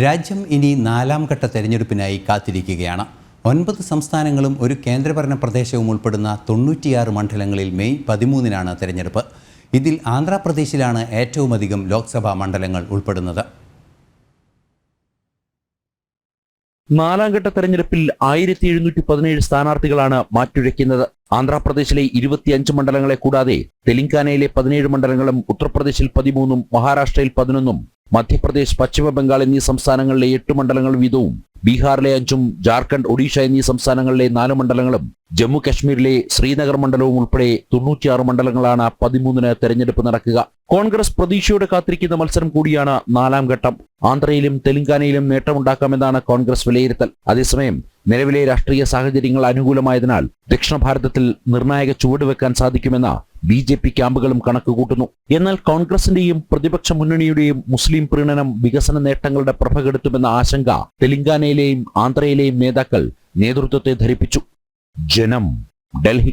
രാജ്യം ഇനി നാലാം ഘട്ട തെരഞ്ഞെടുപ്പിനായി കാത്തിരിക്കുകയാണ്. ഒൻപത് സംസ്ഥാനങ്ങളും ഒരു കേന്ദ്രഭരണ പ്രദേശവും ഉൾപ്പെടുന്ന തൊണ്ണൂറ്റിയാറ് മണ്ഡലങ്ങളിൽ മെയ് പതിമൂന്നിനാണ് തെരഞ്ഞെടുപ്പ്. ഇതിൽ ആന്ധ്രാപ്രദേശിലാണ് ഏറ്റവുമധികം ലോക്സഭാ മണ്ഡലങ്ങൾ ഉൾപ്പെടുന്നത്. നാലാം ഘട്ട തെരഞ്ഞെടുപ്പിൽ ആയിരത്തി എഴുന്നൂറ്റി പതിനേഴ് സ്ഥാനാർത്ഥികളാണ് മാറ്റുരയ്ക്കുന്നത്. ആന്ധ്രാപ്രദേശിലെ ഇരുപത്തിയഞ്ച് മണ്ഡലങ്ങളെ കൂടാതെ തെലങ്കാനയിലെ പതിനേഴ് മണ്ഡലങ്ങളും ഉത്തർപ്രദേശിൽ പതിമൂന്നും മഹാരാഷ്ട്രയിൽ പതിനൊന്നും മധ്യപ്രദേശ് പശ്ചിമ ബംഗാൾ എന്നീ സംസ്ഥാനങ്ങളിലെ എട്ട് മണ്ഡലങ്ങൾ വീതവും ബീഹാറിലെ അഞ്ചും ജാർഖണ്ഡ് ഒഡീഷ എന്നീ സംസ്ഥാനങ്ങളിലെ നാല് മണ്ഡലങ്ങളും ജമ്മു കശ്മീരിലെ ശ്രീനഗർ മണ്ഡലവും ഉൾപ്പെടെ തൊണ്ണൂറ്റിയാറ് മണ്ഡലങ്ങളാണ് പതിമൂന്നിന് തെരഞ്ഞെടുപ്പ് നടക്കുക. കോൺഗ്രസ് പ്രതീക്ഷയോടെ കാത്തിരിക്കുന്ന മത്സരം കൂടിയാണ് നാലാം ഘട്ടം. ആന്ധ്രയിലും തെലങ്കാനയിലും നേട്ടമുണ്ടാക്കാമെന്നാണ് കോൺഗ്രസ് വിലയിരുത്തൽ. അതേസമയം നിലവിലെ രാഷ്ട്രീയ സാഹചര്യങ്ങൾ അനുകൂലമായതിനാൽ ദക്ഷിണ ഭാരതത്തിൽ നിർണായക ചുവടുവെക്കാൻ സാധിക്കുമെന്ന് ബി ജെ പി ക്യാമ്പുകളും കണക്കുകൂട്ടുന്നു. എന്നാൽ കോൺഗ്രസിന്റെയും പ്രതിപക്ഷ മുന്നണിയുടെയും മുസ്ലിം പ്രീണനം വികസന നേട്ടങ്ങളുടെ പ്രഭകെടുത്തുമെന്ന ആശങ്ക തെലങ്കാനയിലെയും ആന്ധ്രയിലെയും നേതാക്കൾ നേതൃത്വത്തെ ധരിപ്പിച്ചു. ജനം ഡൽഹി